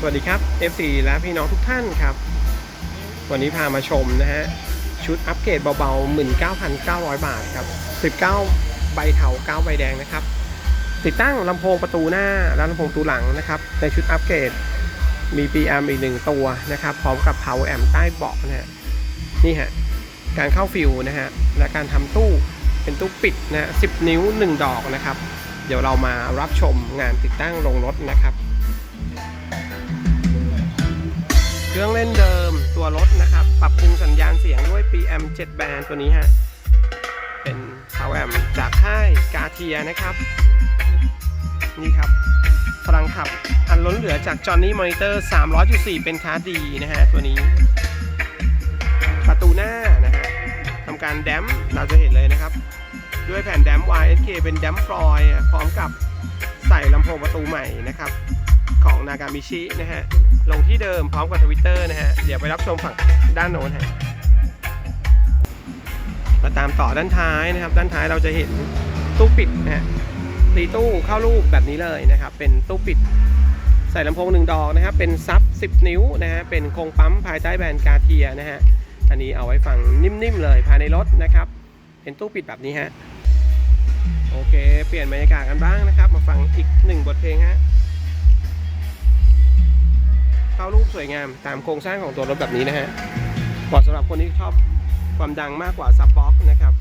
สวัสดีครับ FC และพี่น้องทุกท่านครับ วันนี้พามาชมนะฮะ ชุดอัปเกรดเบาๆ 19,900 บาทครับ 19 ใบเทา9 ใบแดงนะครับ ติดตั้งลำโพงประตูหน้าและลำโพงประตูหลังนะครับ ในชุดอัปเกรดมี PM อีกหนึ่งตัวนะครับ พร้อมกับ Power Amp ใต้เบาะนะฮะ นี่ฮะ การเข้าฟิวนะฮะ และการทำตู้เป็นตู้ปิดนะฮะ10 นิ้ว 1 ดอกนะครับ เดี๋ยวเรามารับชมงานติดตั้งลงรถนะครับ เครื่องเล่นเดิมตัวรถนะครับ ปรับปรุงสัญญาณเสียงด้วย PM 7 band ตัวนี้ฮะ เป็น Power Amp จากค่ายกาเทียนะครับ นี่ครับพลังขับ อันล้นเหลือจาก Johnny Monitor 300.4 เป็นคาร์ดีนะฮะ ตัวนี้ ประตูหน้านะฮะทำการแดมเราจะเห็นเลยนะครับ ด้วยแผ่นแดม YSK เป็นแดมฟลอยด์พร้อมกับใส่ลำโพงประตูใหม่นะครับ ของ Nagamichi นะฮะ ลงที่เดิมพร้อมกับทวิตเตอร์นะฮะ เดี๋ยวไปรับชมฝั่งด้านโน้นฮะ มาตามต่อด้านท้ายนะครับ ด้านท้ายเราจะเห็นตู้ปิดนะฮะตีตู้เข้ารูปแบบนี้เลยนะครับ เป็นตู้ปิดใส่ลำโพงหนึ่งดอกนะครับ เป็นซับ 10 นิ้วนะฮะ เป็นโครงปั๊มภายใต้แบรนด์กาเทียนะฮะ อันนี้เอาไว้ฟังนิ่มๆเลยภายในรถนะครับ เป็นตู้ปิดแบบนี้ฮะ โอเค เปลี่ยนบรรยากาศกันบ้างนะครับ มาฟังอีกหนึ่งบทเพลงฮะ เข้ารูปสวยงามตามโครงสร้างของตัวรถแบบนี้นะฮะเหมาะสำหรับคนที่ชอบความดังมากกว่าซับบ็อกนะครับ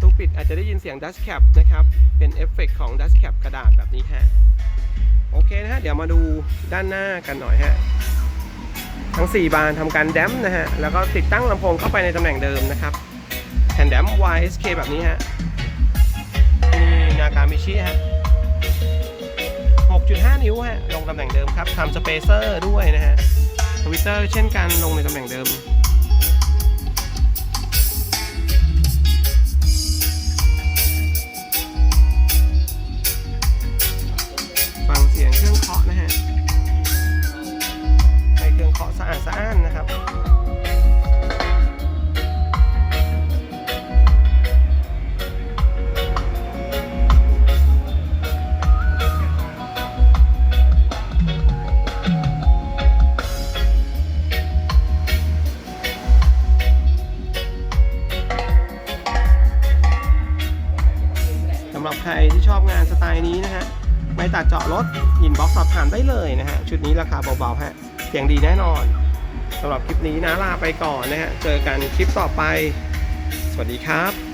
ตู้ปิดอาจจะได้ยินเสียงดัชแคปนะครับ เป็นเอฟเฟกต์ของดัชแคปกระดาษแบบนี้ฮะ โอเคนะฮะ เดี๋ยวมาดูด้านหน้ากันหน่อยฮะ ทั้ง 4 บานทำการแดมนะฮะ แล้วก็ติดตั้งลำโพงเข้าไปในตำแหน่งเดิมนะครับแผ่นแดม YSK แบบนี้ฮะนี่นากามิชิฮะ 6.5 นิ้วฮะ ลงตำแหน่งเดิมครับทำสเปเซอร์ด้วยนะฮะทวิตเตอร์เช่นกันลงในตำแหน่งเดิมฟังเสียงเครื่องเคาะนะฮะให้เครื่องเคาะสะอาดสะอ้านนะครับำหรับใครที่ชอบงานสไตล์นี้นะฮะไม่ตัดเจาะรถอินบ็อกสอบถามได้เลยนะฮะชุดนี้ราคาเบาๆฮะเสียงดีแน่นอนสำหรับคลิปนี้นะลาไปก่อนนะฮะเจอกันคลิปต่อไป สวัสดีครับ